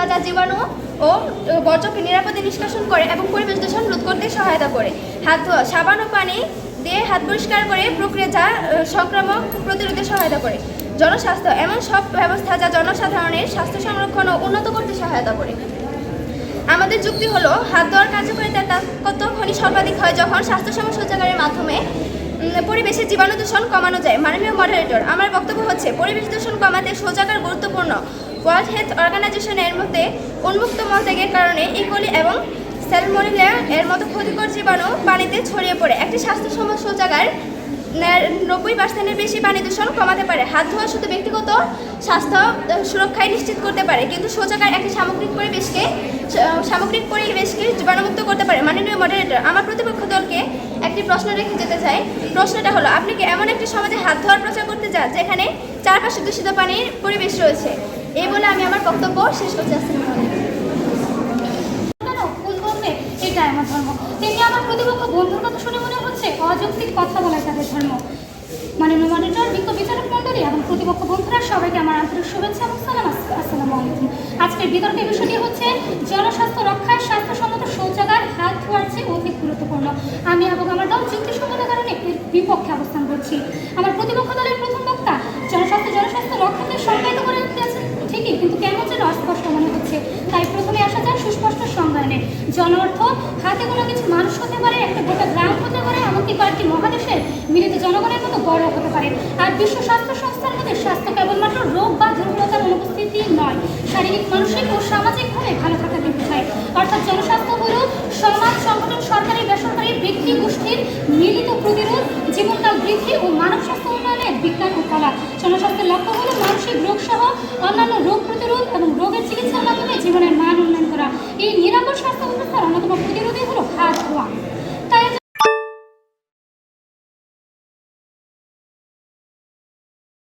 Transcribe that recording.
তাজা জীবাণু ও বর্জ্যকে নিরাপদে নিষ্কাশন করে এবং পরিবেশ দূষণ রোধ করতে সহায়তা করে। হাত সাবান ও পানি দিয়ে হাত পরিষ্কার করে প্রক্রিয়া যা সংক্রামক প্রতিরোধে সহায়তা করে। জনস্বাস্থ্য এমন সব ব্যবস্থা যা জনসাধারণের স্বাস্থ্য সংরক্ষণ ও উন্নত করতে সহায়তা করে। আমাদের যুক্তি হলো হাত ধোয়ার কার্যকারিতা কতক্ষণই সর্বাধিক হয় যখন স্বাস্থ্যসম শৌচাগারের মাধ্যমে উম, পরিবেশের জীবাণু দূষণ কমানো যায়? মাননীয় মডারেটর আমার বক্তব্য হচ্ছে পরিবেশ দূষণ কমাতে শৌচাগার গুরুত্বপূর্ণ? ওয়ার্ল্ড হেলথ অর্গানাইজেশনের মধ্যে উন্মুক্ত মলত্যাগের কারণে ইকোলি এবং স্যালমোনিলা এর মতো ক্ষতিকর জীবাণু পানিতে ছড়িয়ে পড়ে। একটি স্বাস্থ্যসম শৌচাগার নব্বই পার্সেন্টের বেশি পানি দূষণ কমাতে পারে। হাত ধোয়া শুধু ব্যক্তিগত স্বাস্থ্য সুরক্ষায় নিশ্চিত করতে পারে, কিন্তু শৌচাগার একটি সামগ্রিক পরিবেশকে সামগ্রিক পরিবেশকে জীবাণুমুক্ত করতে পারে। মাননীয় মডারেটর আমার প্রতিপক্ষ দলকে একটি প্রশ্ন রেখে যেতে চাই। প্রশ্নটা হলো, আপনি কি এমন একটি সমাজে হাত ধোয়ার প্রচার করতে চান যেখানে চারপাশে দূষিত পানির পরিবেশ রয়েছে? এই বলে আমি আমার বক্তব্য শেষ বলবে এটাই মনে প্রতিপক্ষ বন্ধুরা সবাইকে আমার শুভেচ্ছা আজকের বিতর্কের বিষয়টি হচ্ছে জনস্বাস্থ্য রক্ষায় স্বাস্থ্যসম্মত শৌচাগার হাত ধোয়ার চেয়ে অধিক গুরুত্বপূর্ণ। আমি এবং আমার দল যুক্তিসঙ্গত কারণে বিপক্ষে অবস্থান করছি। আমার প্রতিপক্ষ জনগণের মতো বড় হতে পারে। আর বিশ্ব স্বাস্থ্য সংস্থার মধ্যে স্বাস্থ্য কেবলমাত্র রোগ বা দুর্বলতার অনুপস্থিতি নয়, শারীরিক, মানসিক ও সামাজিকভাবে ভালো থাকাকে বোঝায় অর্থাৎ জনস্বাস্থ্য হল সমাজ সংগঠন, সরকারি, বেসরকারি ব্যক্তি গোষ্ঠীর মিলিত প্রতিরোধ, জীবনকাল বৃদ্ধি ও মানব স্বাস্থ্য উন্নয়নের বিজ্ঞান ও কলা। জনস্বাস্থ্যের লক্ষ্য হল মানসিক রোগ সহ অন্যান্য রোগ প্রতিরোধ এবং রোগের চিকিৎসার মাধ্যমে জীবনের মান উন্নয়ন করা। এই নিরাপদ স্বাস্থ্য ব্যবস্থার অন্যতম প্রতিরোধী হল হাত ধোয়া।